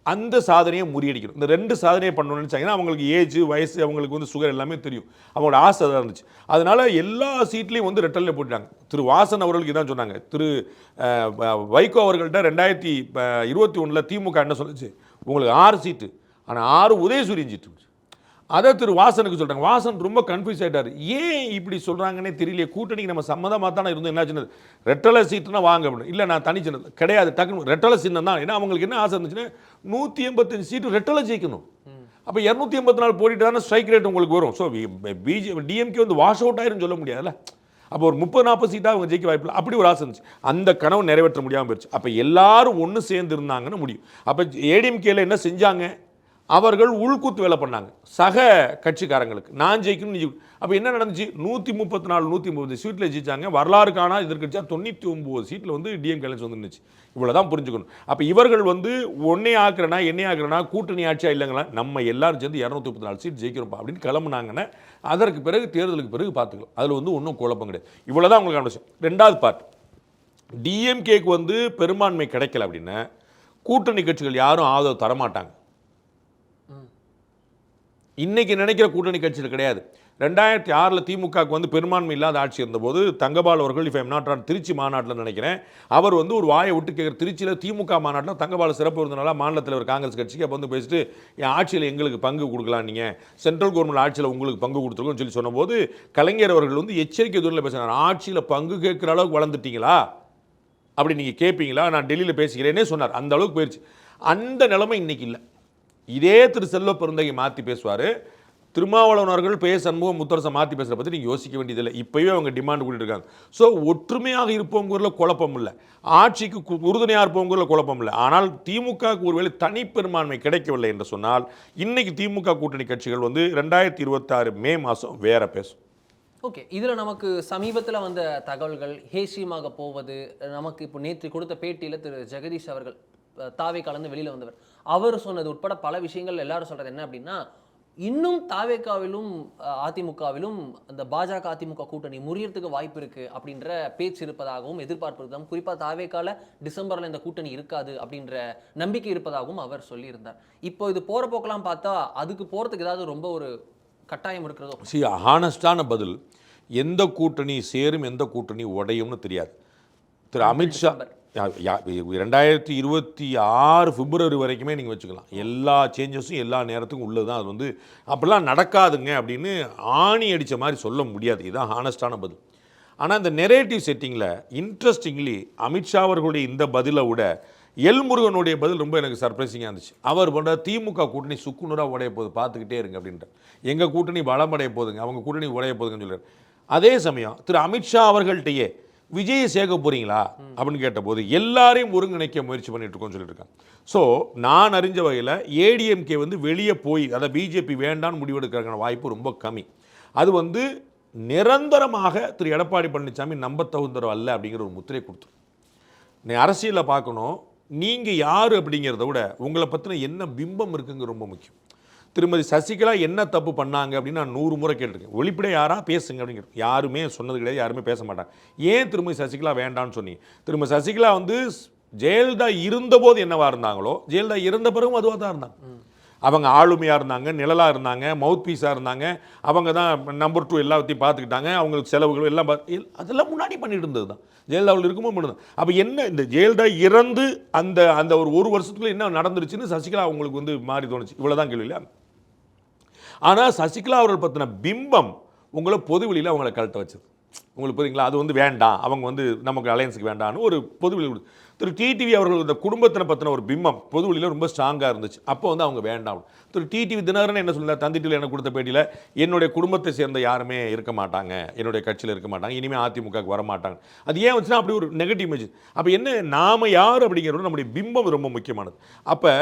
அந்த சாதனையை முறியடிக்கணும். இந்த ரெண்டு சாதனையை பண்ணணும்னு நினச்சாங்கன்னா அவங்களுக்கு ஏஜ் வயசு அவங்களுக்கு வந்து சுகர் எல்லாமே தெரியும். அவங்களோட ஆசை தான் இருந்துச்சு. அதனால் எல்லா சீட்லேயும் வந்து ரெட்டலில் போட்டாங்க திரு வாசன் அவர்களுக்கு இதான் சொன்னாங்க. திரு வ- வைகோ அவர்கள்ட்ட ரெண்டாயிரத்தி இருபத்தி ஒன்றில் திமுக என்ன சொல்லுச்சு. உங்களுக்கு ஆறு சீட்டு. ஆனால் ஆறு உதயசூரியன் சீட்டு அதை திரு வாசனுக்கு சொல்கிறாங்க வாசன் ரொம்ப கன்ஃபியூஸ் ஆகிட்டார் ஏன் இப்படி சொல்கிறாங்கன்னே தெரியல கூட்டணிக்கு நம்ம சம்மந்தமாக தானே இருந்தோம். என்ன சின்னது ரெட்டலை சீட்டுனா வாங்க அப்படின்னு. இல்லை நான் தனி சின்னது கிடையாது. டக்குனு ரெட்டலை சின்னம் தான். ஏன்னா அவங்களுக்கு என்ன ஆசை இருந்துச்சுன்னா நூற்றி எண்பத்தஞ்சு சீட்டு ரெட்டலை ஜெயிக்கணும். அப்போ இரநூத்தி எண்பத்தி நாலு போட்டிட்டு தானே ஸ்ட்ரைக் ரேட் உங்களுக்கு வரும். ஸோ பிஜே டிஎம்கே வந்து வாஷ் அவுட் ஆயிரும் சொல்ல முடியாதுல்ல? அப்போ ஒரு முப்பது நாற்பது சீட்டாக அவங்க ஜெயிக்க வாய்ப்பில்லை அப்படி ஒரு ஆசை இருந்துச்சு. அந்த கனவு நிறைவேற்ற முடியாமல் போயிடுச்சு அப்போ எல்லாரும் ஒன்று சேர்ந்து இருந்தாங்கன்னு முடியும். அப்போ ஏடிஎம்கேல என்ன செஞ்சாங்க? அவர்கள் உள்கூத்து வேலை பண்ணாங்க. சக கட்சிக்காரங்களுக்கு. நான் ஜெயிக்கணும்னு அப்போ என்ன நடந்துச்சு? நூற்றி முப்பத்தி நாலு நூற்றி முப்பது சீட்டில் ஜெயிச்சாங்க. வரலாறு காணா எதிர்கட்சியாக தொண்ணூற்றி ஒம்பது சீட்டில் வந்து டிஎம் கலைஞர் வந்து நின்றுச்சு இவ்வளோ தான் புரிஞ்சுக்கணும். அப்போ இவர்கள் வந்து ஒன்னே ஆக்குறனா என்னே ஆக்குறனா கூட்டணி ஆட்சியா இல்லைங்களா? நம்ம எல்லாரும் சேர்ந்து இரநூத்தி முப்பத்தி நாலு சீட் ஜெயிக்கிறோம்ப்பா அப்படின்னு கிளம்புனாங்கன்னா அதற்கு பிறகு தேர்தலுக்கு பிறகு பார்த்துக்கலாம். அதில் வந்து ஒன்றும் குழப்பம் கிடையாது. இவ்வளோ தான் உங்களுக்கு அனுப்பிச்சு ரெண்டாவது பார்ட் டிஎம்கேக்கு வந்து பெரும்பான்மை கிடைக்கல அப்படின்னா கூட்டணி கட்சிகள் யாரும் ஆதரவு தரமாட்டாங்க. இன்றைக்கி நினைக்கிற கூட்டணி கட்சிகள் கிடையாது. ரெண்டாயிரத்தி ஆறில் திமுகவுக்கு வந்து பெரும்பான்மை இல்லாத ஆட்சி இருந்தபோது தங்கபால் அவர்கள் இப்போ எம் நாட் திருச்சி மாநாட்டில் நினைக்கிறேன் அவர் வந்து ஒரு வாயை விட்டு கேட்குற திருச்சியில் திமுக மாநாட்டில் தங்கபால் சிறப்பு இருந்தனால மாநிலத்தில் ஒரு காங்கிரஸ் கட்சிக்கு அப்போ வந்து பேசிட்டு என் ஆட்சியில் எங்களுக்கு பங்கு கொடுக்கலாம் நீங்கள் சென்ட்ரல் கவர்மெண்ட் ஆட்சியில் உங்களுக்கு பங்கு கொடுத்துருக்கோம்னு சொல்லி சொன்னபோது கலைஞர் அவர்கள் வந்து எச்சரிக்கை தூரில் பேசினார். ஆட்சியில் பங்கு கேட்குற அளவுக்கு வளர்ந்துட்டீங்களா? அப்படி நீங்கள் கேட்பீங்களா? நான் டெல்லியில் பேசிக்கிறேனே சொன்னார். அந்த அளவுக்கு போயிடுச்சு அந்த நிலைமை இன்றைக்கி இல்லை. இதே திரு செல்வ பெருந்தகை மாற்றி பேசுவார். திருமாவளவனர்கள் பேச பே சண்முகம் முத்தரசை மாற்றி பேசுகிற பற்றி நீங்கள் யோசிக்க வேண்டியதில்லை. இப்போயே அவங்க டிமாண்ட் பண்ணிட்டு இருக்காங்க. ஸோ ஒற்றுமையாக இருப்பவங்கிறதுல குழப்பம் இல்லை. ஆட்சிக்கு உறுதுணையாக இருப்பவங்கிறதுல குழப்பம் இல்லை. ஆனால் திமுகவுக்கு ஒருவேளை தனிப்பெரும்பான்மை கிடைக்கவில்லை என்று சொன்னால் இன்னைக்கு திமுக கூட்டணி கட்சிகள் வந்து ரெண்டாயிரத்தி இருபத்தாறு மே மாதம் வேற பேசும். ஓகே. இதில் நமக்கு சமீபத்தில் வந்த தகவல்கள் ஹேசியமாக போவது நமக்கு இப்போ நேற்று கொடுத்த பேட்டியில் திரு ஜெகதீஷ் அவர்கள் தாவை தாவே கலந்து வெளியில் வந்தவர். அவர் சொன்னது உட்பட பல விஷயங்கள் எல்லாரும் சொல்கிறது என்ன அப்படின்னா இன்னும் தாவேக்காவிலும் அதிமுகவிலும் அந்த பாஜக அதிமுக கூட்டணி முறியறதுக்கு வாய்ப்பு இருக்கு அப்படின்ற பேச்சு இருப்பதாகவும் எதிர்பார்ப்பு இருப்பதாகவும் குறிப்பாக தாவேக்கால டிசம்பர்ல இந்த கூட்டணி இருக்காது அப்படின்ற நம்பிக்கை இருப்பதாகவும் அவர் சொல்லியிருந்தார். இப்போ இது போற போக்கெல்லாம் பார்த்தா அதுக்கு போறதுக்கு ஏதாவது ரொம்ப ஒரு கட்டாயம் இருக்கிறதோ? சி ஹானஸ்டான பதில் எந்த கூட்டணி சேரும் எந்த கூட்டணி உடையும்னு தெரியாது. திரு அமித்ஷா ரெண்டாயிரத்தி இருபத்தி ஆறு பிப்ரவரி வரைக்குமே நீங்கள் வச்சுக்கலாம். எல்லா சேஞ்சஸும் எல்லா நேரத்துக்கும் உள்ளது தான் அது வந்து அப்படிலாம் நடக்காதுங்க அப்படின்னு ஆணி அடித்த மாதிரி சொல்ல முடியாது. இதுதான் ஹானஸ்டான பதில். ஆனால் இந்த நெரேட்டிவ் செட்டிங்கில் இன்ட்ரெஸ்டிங்லி அமித்ஷா அவர்களுடைய இந்த பதிலை விட எல் முருகனுடைய பதில் ரொம்ப எனக்கு சர்ப்ரைசிங்காக இருந்துச்சு. அவர் பண்ணுற திமுக கூட்டணி சுக்குநூறாக உடைய போகுது பார்த்துக்கிட்டே இருங்க அப்படின்ற எங்கள் கூட்டணி பலமடைய போகுதுங்க அவங்க கூட்டணி உடைய போகுதுங்கன்னு சொல்றாரு. அதே சமயம் திரு அமித்ஷா அவர்கள்ட்டையே விஜயை சேர்க்க போகிறீங்களா அப்படின்னு கேட்டபோது எல்லாரையும் ஒருங்கிணைக்க முயற்சி பண்ணிட்டு இருக்கோம்னு சொல்லிட்டு இருக்காங்க ஸோ நான் அறிஞ்ச வகையில் ஏடிஎம்கே வந்து வெளியே போய் அதை பிஜேபி வேண்டான்னு முடிவெடுக்கிறதுக்கான வாய்ப்பு ரொம்ப கம்மி. அது வந்து நிரந்தரமாக திரு எடப்பாடி பழனிசாமி நம்ப தகுந்தரோ அல்ல அப்படிங்கிற ஒரு முத்திரை கொடுத்துரும். நீ அரசியலில் பார்க்கணும். நீங்கள் யார் அப்படிங்கிறத விட உங்களை பற்றின என்ன பிம்பம் இருக்குங்க ரொம்ப முக்கியம். திருமதி சசிகலா என்ன தப்பு பண்ணாங்க அப்படின்னு நான் நூறு முறை கேட்டிருக்கேன். வெளிப்படை யாராக பேசுங்க அப்படிங்கிற யாருமே சொன்னது கிடையாது. யாருமே பேச மாட்டாங்க. ஏன் திருமதி சசிகலா வேண்டான்னு சொன்னீங்க? திருமதி சசிகலா வந்து ஜெயலலிதா இருந்தபோது என்னவா இருந்தாங்களோ ஜெயலலிதா இறந்த பிறகும் அதுவாக தான் இருந்தாங்க. அவங்க ஆளுமையாக இருந்தாங்க நிழலாக இருந்தாங்க மவுத் பீஸாக இருந்தாங்க. அவங்க தான் நம்பர் டூ எல்லாத்தையும் பார்த்துக்கிட்டாங்க. அவங்களுக்கு செலவுகள் எல்லாம் பார்த்து எல்- அதெல்லாம் முன்னாடி பண்ணிட்டு இருந்தது தான். ஜெயலலிதாவில் இருக்கும்போது பண்ணுது அப்போ என்ன இந்த ஜெயலலிதா இறந்து அந்த அந்த ஒரு ஒரு வருஷத்துக்குள்ளே என்ன நடந்துருச்சுன்னு சசிகலா அவங்களுக்கு வந்து மாறி தோணுச்சு. இவ்வளோ தான் கேள்வி இல்லையா ஆனால் சசிகலா அவர்கள் பற்றின பிம்பம் உங்களை பொதுவெளியில் அவங்கள கழட்ட வச்சது. உங்களுக்கு புரியுங்களா அது வந்து வேண்டாம். அவங்க வந்து நமக்கு அலையன்ஸுக்கு வேண்டாம்னு ஒரு பொதுவெளி திரு டிடிவி அவர்கள் இந்த குடும்பத்தினை பற்றின ஒரு பிம்பம் பொதுவெளியில் ரொம்ப ஸ்ட்ராங்காக இருந்துச்சு. அப்போ வந்து அவங்க வேண்டாம். திரு டிடிவி தினகரன் என்ன சொல்ல தந்தி எனக்கு கொடுத்த பேட்டியில் என்னுடைய குடும்பத்தை சேர்ந்த யாருமே இருக்க மாட்டாங்க. என்னுடைய கட்சியில் இருக்க மாட்டாங்க. இனிமேல் அதிமுகவுக்கு வர மாட்டாங்க. அது ஏன் வந்துச்சுன்னா அப்படி ஒரு நெகட்டிவ் இமேஜ் அப்போ என்ன நாம யார் அப்படிங்கிறது நம்முடைய பிம்பம் ரொம்ப முக்கியமானது. அப்போ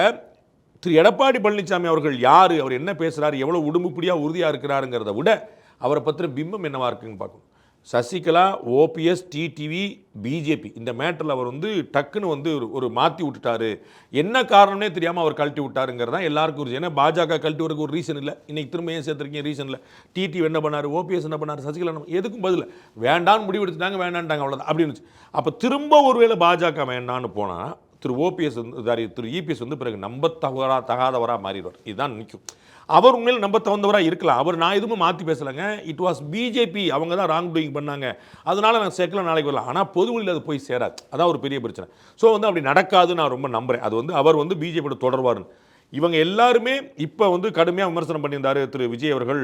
திரு எடப்பாடி பழனிசாமி அவர்கள் யார்? அவர் என்ன பேசுகிறார் எவ்வளோ உடும்புப்படியாக உறுதியாக இருக்கிறாருங்கிறத விட அவரை பற்றின பிம்பம் என்னவாக இருக்குன்னு பார்க்கணும். சசிகலா ஓபிஎஸ் டிடிவி பிஜேபி இந்த மேட்டரில் அவர் வந்து டக்குன்னு வந்து ஒரு ஒரு மாற்றி விட்டுட்டாரு. என்ன காரணம்னே தெரியாமல் அவர் கழட்டி விட்டாருங்கிறது தான் எல்லாருக்கும் ஒரு ஏன்னா பாஜக கழட்டி வரக்கு ஒரு ரீசன் இல்லை. இன்னைக்கு திரும்ப ஏன் சேர்த்துருக்கீங்க? ரீசன் இல்லை. டிடிவி என்ன பண்ணார்? ஓபிஎஸ் என்ன பண்ணார்? சசிகலா என்ன- எதுக்கும் பதில் வேண்டான்னு முடிவு எடுத்துட்டாங்க வேண்டான்ட்டாங்க அவ்வளோதான் அப்படின்னு அப்போ திரும்ப ஒருவேளை பாஜக வேண்டான்னு போனால் திரு ஓபிஎஸ் வந்து சாரி திரு இபிஎஸ் வந்து பிறகு நம்ப தகவரா தகாதவராக மாறிடுவார். இதுதான் நிற்கும் அவர் உண்மையில் நம்ப தகுந்தவராக இருக்கலாம். அவர் நான் எதுவும் மாற்றி பேசலைங்க. இட் வாஸ் பிஜேபி அவங்க தான் ராங் டூயிங் பண்ணாங்க. அதனால நான் சேர்க்கல நாளைக்கு வரலாம் ஆனால் பொதுவெளியில் அது போய் சேராது. அதான் ஒரு பெரிய பிரச்சனை. ஸோ வந்து அப்படி நடக்காதுன்னு நான் ரொம்ப நம்புகிறேன் அது வந்து அவர் வந்து பிஜேபியோட தொடர்வாருன்னு. இவங்க எல்லாருமே இப்போ வந்து கடுமையாக விமர்சனம் பண்ணியிருந்தாரு திரு விஜய் அவர்கள்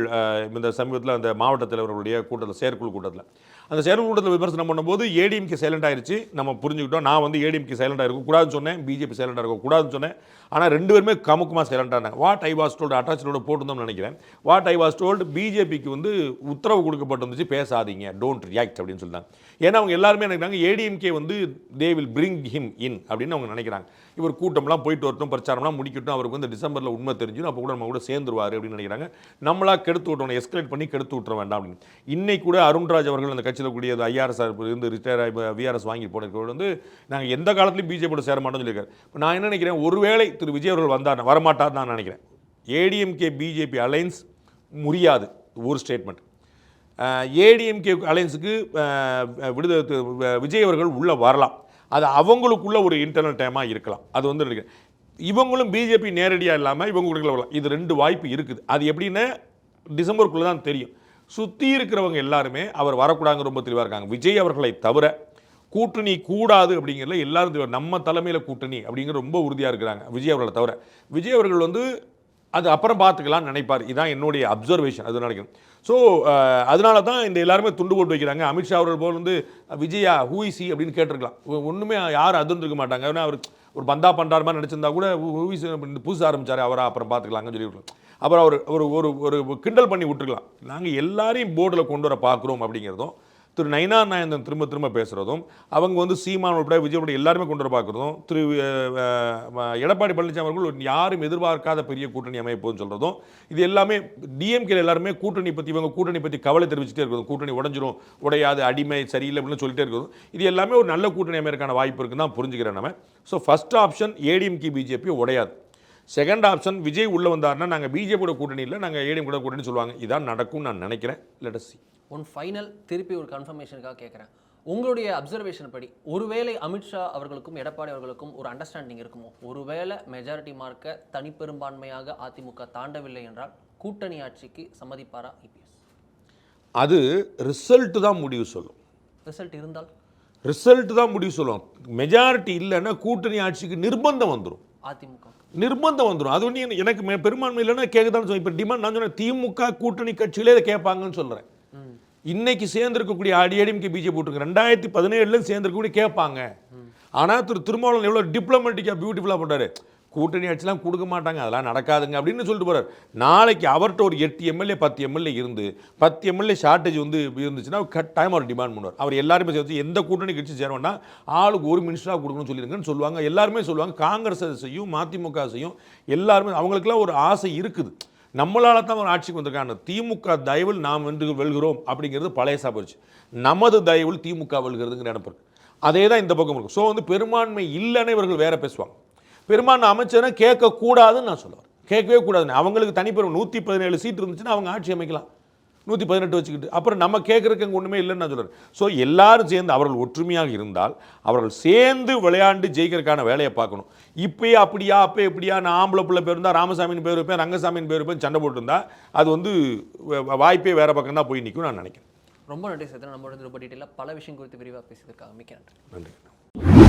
இந்த சமீபத்தில் அந்த மாவட்ட தலைவர்களுடைய கூட்டத்தில் செயற்குழு கூட்டத்தில். அந்த செயற்குழு கூட்டத்தில் விமர்சனம் பண்ணும்போது ஏடிஎம்கே சைலண்ட் ஆயிடுச்சு நம்ம புரிஞ்சுக்கிட்டோம். நான் வந்து ஏடிஎம்கே சைலண்டாக இருக்கக்கூடாதுன்னு சொன்னேன். பிஜேபி சைலண்டாக இருக்கக்கூடாதுன்னு சொன்னேன். ஆனால் ரெண்டு பேருமே கமுக்கமாக சைலண்டாக வாட் ஐ வாஸ் டோல்டு அட்டாச்சோட போட்டிருந்தோம்னு நினைக்கிறேன். வாட் ஐ வாஸ் டோல்டு பிஜேபிக்கு வந்து உத்தரவு கொடுக்கப்பட்டிருந்துச்சு. பேசாதீங்க. டோன்ட் ரியாக்ட் அப்படின்னு சொல்லிட்டாங்க. ஏன்னா அவங்க எல்லாருமே நினைக்கிறாங்க ஏடிஎம்கே வந்து they will bring him in அப்படின்னு அவங்க நினைக்கிறாங்க. இவர் கூட்டம்லாம் போயிட்டு வரட்டும் பிரச்சாரம்லாம் முடிக்கட்டும் அவருக்கு வந்து டிசம்பரில் உண்மை தெரிஞ்சிடும் அப்போ கூட நம்ம கூட சேர்ந்துருவார் அப்படின்னு நினைக்கிறாங்க. நம்மளா கெடுத்து விட்டோம் எஸ்கலேட் பண்ணி கெடுத்து விட்டுற வேண்டாம் அப்படின்னு. இன்னைக்கு கூட அருண்ராஜ் அவர்கள் அந்த கட்சியில் கூடிய ஐஆர்எஸ் இருந்து ரிட்டையர் ஆகி விஆர்எஸ் வாங்கி போனவர் வந்து நாங்கள் எந்த காலத்துலையும் பிஜேபியோட சேர மாட்டோம்னு சொல்லியிருக்காரு. இப்போ நான் என்ன நினைக்கிறேன் ஒருவேளை திரு விஜய் அவர்கள் வந்தார் வரமாட்டார் நான் நினைக்கிறேன். ஏடிஎம்கே பிஜேபி அலைன்ஸ் முடியாது ஒரு ஸ்டேட்மெண்ட் ஏடிஎம்கே அலையன்ஸுக்கு விடுதலை விஜய் அவர்கள் உள்ளே வரலாம். அது அவங்களுக்குள்ள ஒரு இன்டர்னல் டைமாக இருக்கலாம். அது வந்து நினைக்கிறேன் இவங்களும் பிஜேபி நேரடியாக இல்லாமல் இவங்க கூட வரலாம். இது ரெண்டு வாய்ப்பு இருக்குது. அது எப்படின்னு டிசம்பருக்குள்ளே தான் தெரியும். சுற்றி இருக்கிறவங்க எல்லாருமே அவர் வரக்கூடாதுங்க ரொம்ப தெளிவாக இருக்காங்க. விஜய் அவர்களை தவிர கூட்டணி கூடாது அப்படிங்கிறதுல எல்லாரும் நம்ம தலைமையில் கூட்டணி அப்படிங்கிற ரொம்ப உறுதியாக இருக்கிறாங்க. விஜய் அவர்களை தவிர. விஜய் அவர்கள் வந்து அது அப்புறம் பார்த்துக்கலாம்னு நினைப்பார். இதான் என்னுடைய அப்சர்வேஷன் அது நினைக்கிறேன். ஸோ uh, அதனால தான் இந்த எல்லாருமே துண்டு போட்டு வைக்கிறாங்க. அமித்ஷா அவர்கள் போல் வந்து விஜயா ஹூஇசி அப்படின்னு கேட்டிருக்கலாம். ஒன்றுமே யாரும் யாரும் அதிர்ந்துருக்க மாட்டாங்க. ஏன்னா அவர் ஒரு பந்தா பண்ணுறாரு மாதிரி நினச்சிருந்தா கூட ஹூஇசி புதுசு ஆரம்பித்தார் அவரை அப்புறம் பார்த்துக்கலாங்கன்னு சொல்லி அப்புறம் அவர் ஒரு ஒரு ஒரு கிண்டல் பண்ணி விட்டுருக்கலாம். நாங்கள் எல்லாரையும் போர்டில் கொண்டு வர பார்க்குறோம் அப்படிங்கிறதும் திரு நயனா நாயந்தன் திரும்ப திரும்ப பேசுகிறதும் அவங்க வந்து சீமான் உட்பட விஜய் உட்பட எல்லாருமே கொண்டு வர பார்க்குறதும் திரு எடப்பாடி பழனிசாமி அவர்கள் யாரும் எதிர்பார்க்காத பெரிய கூட்டணி அமைப்புன்னு சொல்கிறதும் இது எல்லாமே டிஎம்கே எல்லாருமே கூட்டணி பற்றி இவங்க கூட்டணி பற்றி கவலை தெரிவிச்சுட்டே இருக்கிறது கூட்டணி உடஞ்சிரும் உடையாது அடிமை சரியில்லை அப்படின்னு சொல்லிட்டே இருக்கிறதும் இது எல்லாமே ஒரு நல்ல கூட்டணி அமைக்கான வாய்ப்பு இருக்குன்னு தான் புரிஞ்சுக்கிறேன் நம்ம so first option ADMK BJP உடையாது. செகண்ட் ஆப்ஷன் விஜய் உள்ளே வந்தாருன்னா நாங்கள் பிஜேபியோட கூட்டணி இல்லை நாங்கள் ஏடிஎம் கூட கூட்டணி சொல்லுவாங்க. இதான் நடக்கும்னு நான் நினைக்கிறேன். லெட்டஸ் ஒன் ஃபைனல் திருப்பி ஒரு கன்ஃபர்மேஷனுக்காக கேட்குறேன் உங்களுடைய அப்சர்வேஷன் படி ஒருவேளை அமித்ஷா அவர்களுக்கும் எடப்பாடி அவர்களுக்கும் ஒரு அண்டர்ஸ்டாண்டிங் இருக்குமோ? ஒருவேளை மெஜாரிட்டி மார்க்கை தனிப்பெரும்பான்மையாக அதிமுக தாண்டவில்லை என்றால் கூட்டணி ஆட்சிக்கு சம்மதிப்பாரா இபிஎஸ் அது ரிசல்ட் தான் முடிவு சொல்லும். ரிசல்ட் இருந்தால்? ரிசல்ட் தான் முடிவு சொல்லும். மெஜாரிட்டி இல்லைன்னா கூட்டணி ஆட்சிக்கு நிர்பந்தம் வந்துடும் அதிமுக. நிர்பந்தம் வந்துடும் அது ஒன்று எனக்கு பெரும்பான்மை இல்லைன்னா கேட்கதான் சொல்லுவேன் இப்போ டிமாண்ட் நான் சொன்னேன் திமுக கூட்டணி கட்சியிலே இதை கேட்பாங்கன்னு சொல்கிறேன் இன்னைக்கு சேர்ந்திருக்கக்கூடிய அடிஎடிஎம்கே பிஜேபி போட்டுருக்கு ரெண்டாயிரத்தி பதினேழுல சேர்ந்திருக்கக்கூடிய கேட்பாங்க ஆனால் திரு திருமாவளவன் எவ்வளோ டிப்ளமேட்டிக்காக பியூட்டிஃபுல்லாக பண்ணுறாரு கூட்டணி ஆட்சிலாம் கொடுக்க மாட்டாங்க அதெல்லாம் நடக்காதுங்க அப்படின்னு சொல்லிட்டு போகிறார் நாளைக்கு அவர்கிட்ட ஒரு எட்டு எம்எல்ஏ பத்து எம்எல்ஏ இருந்து பத்து எம்எல்ஏ ஷார்ட்டேஜ் வந்து இருந்துச்சுன்னா கட்டாயம் அவர் டிமாண்ட் பண்ணுவார். அவர் எல்லாருமே சேர்த்து எந்த கூட்டணி கட்சி சேர ஆளுக்கு ஒரு மினிஸ்டராக கொடுக்கணும்னு சொல்லிடுங்கன்னு சொல்லுவாங்க. எல்லாருமே சொல்லுவாங்க. காங்கிரஸ் செய்யும் மதிமுக செய்யும் எல்லாருமே அவங்களுக்குலாம் ஒரு ஆசை இருக்குது. நம்மளால் தான் ஒரு ஆட்சிக்கு வந்திருக்காங்க. திமுக தயவில் நாம் வென்று வெல்கிறோம் அப்படிங்கிறது பழைய போச்சு நமது தயவில் திமுக வெல்கிறதுங்கிற நினைப்பு அதே தான் இந்த பக்கம் இருக்கும் ஸோ வந்து பெரும்பான்மை இல்லைன்னு இவர்கள் வேற பேசுவாங்க. பெரும்பான்மை அமைச்சரை கேட்கக்கூடாதுன்னு நான் சொல்லுவேன். கேட்கவே கூடாதுன்னு. அவங்களுக்கு தனிப்பெரும் நூற்றி பதினேழு சீட் இருந்துச்சுன்னா அவங்க ஆட்சி அமைக்கலாம். நூற்றி பதினெட்டு வச்சுக்கிட்டு. அப்புறம் நம்ம கேட்குறதுக்கு அங்கே ஒன்றுமே இல்லைன்னு நான் சொல்கிறேன் ஸோ எல்லாரும் சேர்ந்து அவர்கள் ஒற்றுமையாக இருந்தால் அவர்கள் சேர்ந்து விளையாண்டு ஜெயிக்கிறதுக்கான வேலையை பார்க்கணும். இப்பயே அப்படியா அப்போ எப்படியா நான் ஆம்பளை பிள்ளை பேர் இருந்தால் பேர் வைப்பேன் ரங்கசாமின்னு பேர் வைப்பேன் சண்டை போட்டிருந்தா அது வந்து வாய்ப்பே வேற பக்கம் தான் போய் நிற்கும் நான் நினைக்கிறேன். ரொம்ப நன்றி சேத்தன் நம்மளோட ரொம்ப டீட்டெயிலாக பல விஷயம் குறித்து விரிவாக பேசியிருக்காங்க மிக்க நன்றி. நன்றி.